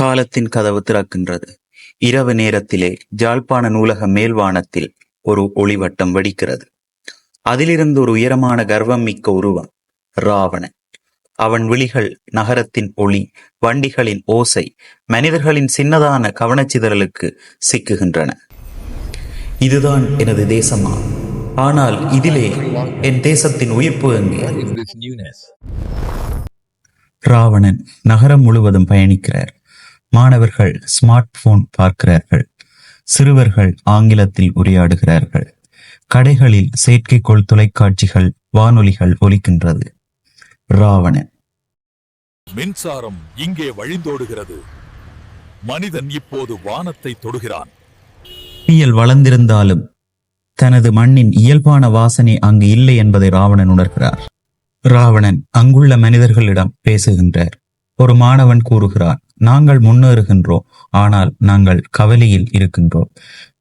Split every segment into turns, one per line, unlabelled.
காலத்தின் கதவு திறக்கின்றது. இரவு நேரத்திலே ஜாழ்ப்பாண நூலக மேல்வானத்தில் ஒரு ஒளிவட்டம் வெடிக்கிறது. அதிலிருந்து ஒரு உயரமான கர்வம் மிக்க உருவம் ராவணன். அவன் விழிகள் நகரத்தின் ஒளி வண்டிகளின் ஓசை மனிதர்களின் சின்னதான கவனச்சிதறலுக்கு சிக்குகின்றன. இதுதான் எனது தேசமா? ஆனால் இதிலே என் தேசத்தின் உயிர்ப்பு எங்கே? ராவணன் நகரம் முழுவதும் பயணிக்கிறார். மாணவர்கள் ஸ்மார்ட் போன் பார்க்கிறார்கள். சிறுவர்கள் ஆங்கிலத்தில் உரையாடுகிறார்கள். கடைகளில் செயற்கைக்கோள் தொலைக்காட்சிகள் வானொலிகள் ஒலிக்கின்றது. ராவணன்.
மின்சாரம் இங்கே வழிந்தோடுகிறது. மனிதன் இப்போது வானத்தை தொடுகிறான்.
அறிவியல் வளர்ந்திருந்தாலும் தனது மண்ணின் இயல்பான வாசனை அங்கு இல்லை என்பதை ராவணன் உணர்கிறார். ராவணன் அங்குள்ள மனிதர்களிடம் பேசுகின்றார். ஒரு மாணவன் கூறுகிறார் நாங்கள் முன்னேறுகின்றோம் ஆனால் நாங்கள் கவலையில் இருக்கின்றோம்.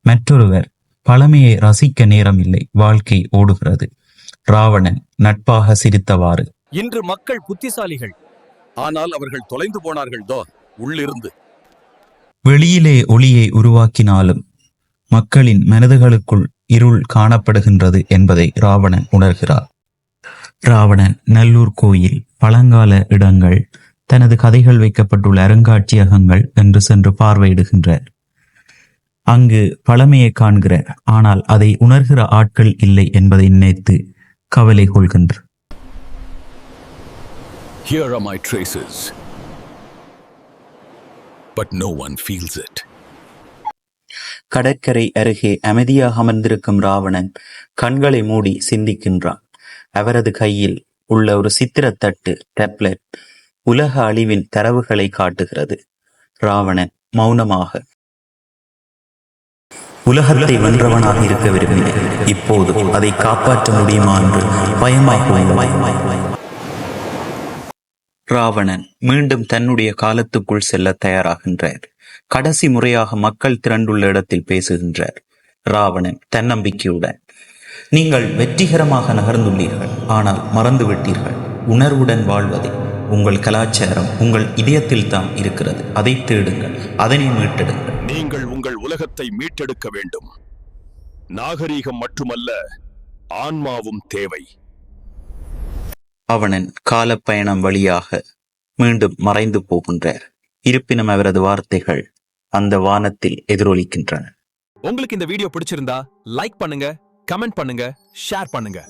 மற்றொருவர் பழமையை ரசிக்க நேரம் இல்லை வாழ்க்கை ஓடுகிறது. ராவணன் நட்பாக சிரித்தவாறு
இன்று மக்கள் புத்திசாலிகள்.
ஆனால் அவர்கள் தொலைந்து போனார்கள் தோ உள்ளிருந்து.
வெளியிலே ஒளியை உருவாக்கினாலும் மக்களின் மனதுகளுக்குள் இருள் காணப்படுகின்றது என்பதை ராவணன் உணர்கிறார். ராவணன் நல்லூர் கோயில் பழங்கால இடங்கள் தனது கதைகள் வைக்கப்பட்டுள்ள அருங்காட்சியகங்கள் என்று சென்று பார்வையிடுகின்றார் அங்கு பழமையை காண்கிறார் ஆனால் அதை உணர்கிற ஆட்கள் இல்லை என்பதை நினைத்து கவலை கொள்கின்றார்
Here are my traces. But no one feels it.
கடற்கரை அருகே அமைதியாக அமர்ந்திருக்கும் ராவணன் கண்களை மூடி சிந்திக்கின்றான் அவரது கையில் உள்ள ஒரு சித்திரத்தட்டு டேப்லெட் உலக அழிவின் தரவுகளை காட்டுகிறது. ராவணன் மௌனமாக. உலகத்தை வென்றவனாக இருக்க விரும்பினேன். இப்போது அதை காப்பாற்ற முடியுமா என்று பயமாக ராவணன் மீண்டும் தன்னுடைய காலத்துக்குள் செல்ல தயாராகின்றார். கடைசி முறையாக மக்கள் திரண்டுள்ள இடத்தில் பேசுகின்றார். ராவணன் தன்னம்பிக்கையுடன் நீங்கள் வெற்றிகரமாக நகர்ந்துள்ளீர்கள் ஆனால் மறந்துவிட்டீர்கள். உணர்வுடன் வாழ்வதை உங்கள் கலாச்சாரம் உங்கள் இதயத்தில் தான் இருக்கிறது. அதை தேடுங்கள் அதனை மீட்டெடுங்கள்.
நீங்கள் உங்கள் உலகத்தை மீட்டெடுக்க வேண்டும். நாகரீகம் மட்டுமல்ல ஆன்மாவும் தேவை.
அவனன் காலப்பயணம் வழியாக மீண்டும் மறைந்து போகின்றார். இருப்பினும் அவரது வார்த்தைகள் அந்த வானத்தில் எதிரொலிக்கின்றன.
உங்களுக்கு இந்த வீடியோ பிடிச்சிருந்தா லைக் பண்ணுங்க கமெண்ட் பண்ணுங்க ஷேர் பண்ணுங்க.